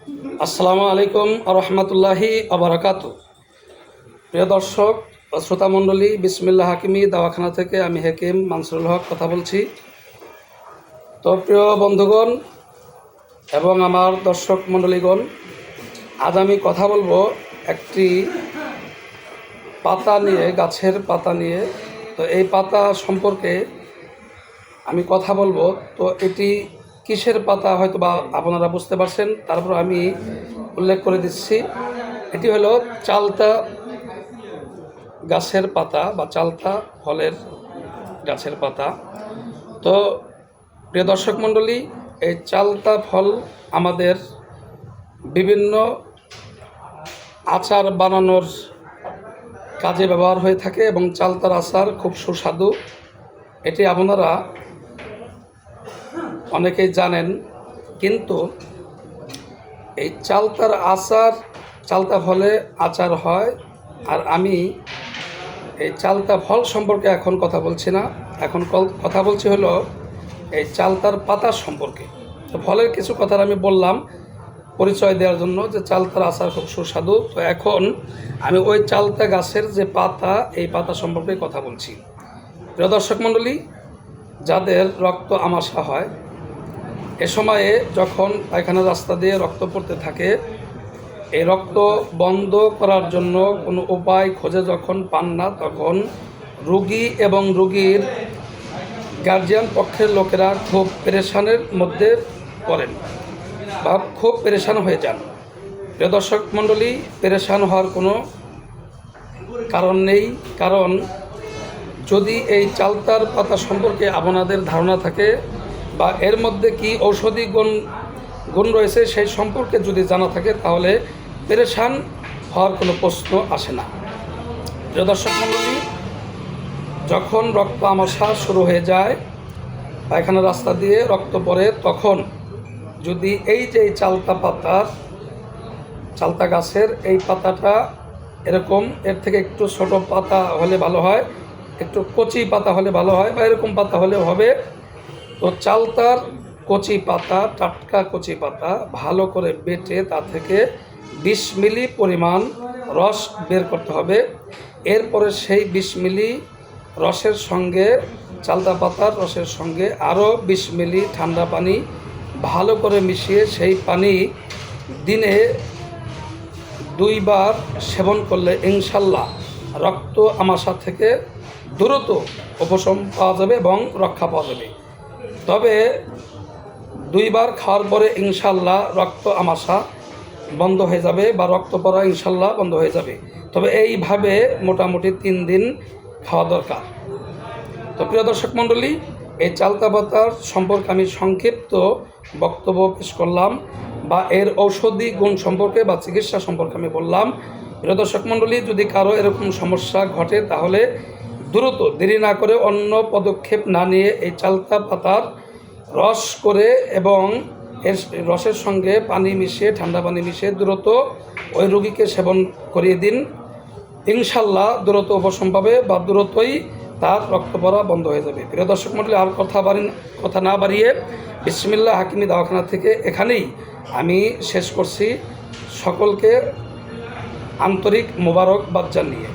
আসসালামু আলাইকুম রহমতুল্লাহি আবরাকাত প্রিয় দর্শক শ্রোতামণ্ডলী বিসমিল্লা হাকিমি দাওয়াখানা থেকে আমি হাকিম মানসুরুল হক কথা বলছি। তো প্রিয় বন্ধুগণ এবং আমার দর্শক মণ্ডলীগণ, আজ আমি কথা বলব একটি পাতা নিয়ে, গাছের পাতা নিয়ে। তো এই পাতা সম্পর্কে আমি কথা বলব। তো এটি কিসের পাতা হয়তো বা আপনারা বুঝতে পারছেন, তারপর আমি উল্লেখ করে দিচ্ছি। এটি হলো চালতা গাছের পাতা বা চালতা ফলের গাছের পাতা। তো প্রিয় দর্শক মণ্ডলী, এই চালতা ফল আমাদের বিভিন্ন আচার বানানোর কাজে ব্যবহার হয়ে থাকে এবং চালতার আচার খুব সুস্বাদু। এটি আপনারা অনেকেই জানেন, কিন্তু এই চালতার আচার, চালতা ফলে আচার হয়। আর আমি এই চালতা ফল সম্পর্কে এখন কথা বলছি না। এখন কথা বলছি হলো এই চালতার পাতা সম্পর্কে। তো ফলের কিছু কথা আমি বললাম পরিচয় দেওয়ার জন্য যে চালতার আচার খুব সুস্বাদু। তো এখন আমি ওই চালতা গাছের যে পাতা, এই পাতা সম্পর্কে কথা বলছি। প্রিয় দর্শক মণ্ডলী, যাদের রক্ত আমাশা হয় এ সময়ে যখন পায়খানা রাস্তা দিয়ে রক্ত পড়তে থাকে, এই রক্ত বন্ধ করার জন্য কোনো উপায় খোঁজে যখন পান না, তখন রুগী এবং রুগীর গার্জিয়ান পক্ষের লোকেরা খুব পেরেশানের মধ্যে পড়েন বা খুব পেরেশান হয়ে যান। প্রিয় দর্শক মণ্ডলী, পেরেশান হওয়ার কোনো কারণ নেই, কারণ যদি এই চালতার পাতা সম্পর্কে আপনাদের ধারণা থাকে বা এর মধ্যে কি ঔষধি গুণ গুণ রয়েছে সেই সম্পর্কে যদি জানা থাকে, তাহলে পেরেশান হওয়ার কোনো প্রশ্ন আসে না। প্রিয় দর্শক মণ্ডলী, যখন রক্ত আমাশা শুরু হয়ে যায় পায়খানা রাস্তা দিয়ে রক্ত পড়ে, তখন যদি এই যে চালতা পাতার চালতা গাছের এই পাতাটা এরকম, এর থেকে একটু ছোট পাতা হলে ভালো হয়, একটু কচি পাতা হলে ভালো হয় বা এরকম পাতা হলে হবে তো চালতার কচি পাতা, টাটকা কচি পাতা ভালো করে বেটে তা থেকে বিশ মিলি পরিমাণ রস বের করতে হবে। এরপরে সেই বিশ মিলি রসের সঙ্গে, চালতা পাতার রসের সঙ্গে আরও বিশ মিলি ঠান্ডা পানি ভালো করে মিশিয়ে সেই পানি দিনে দুইবার সেবন করলে ইনশাল্লাহ রক্ত আমাশা থেকে দ্রুত উপশম পাওয়া যাবে এবং রক্ষা পাওয়া যাবে। তবে দুইবার খাওয়ার পরে ইনশাল্লাহ রক্ত আমাশা বন্ধ হয়ে যাবে বা রক্ত পড়া ইনশাল্লাহ বন্ধ হয়ে যাবে। তবে এইভাবে মোটামুটি তিন দিন খাওয়া দরকার। তো প্রিয় দর্শক মণ্ডলী, এই চালতা পাতার সম্পর্কে আমি সংক্ষিপ্ত বক্তব্য পেশ করলাম বা এর ঔষধি গুণ সম্পর্কে বা চিকিৎসা সম্পর্কে আমি বললাম। প্রিয় দর্শক মণ্ডলী, যদি কারও এরকম সমস্যা ঘটে তাহলে দ্রুত দেরি না করে অন্য পদক্ষেপ না নিয়ে এই চালতা পাতার রস করে এবং এর রসের সঙ্গে পানি মিশিয়ে, ঠান্ডা পানি মিশিয়ে দ্রুত ওই রোগীকে সেবন করিয়ে দিন। ইনশাল্লাহ দ্রুত উপশম পাবে বা দ্রুতই তার রক্ত পড়া বন্ধ হয়ে যাবে। প্রিয় দর্শক মন্ডলী আর কথা বাড়ি কথা না বাড়িয়ে বিসমিল্লা হাকিমি দাওয়াখানা থেকে এখানেই আমি শেষ করছি। সকলকে আন্তরিক মোবারকবাদ জানিয়ে।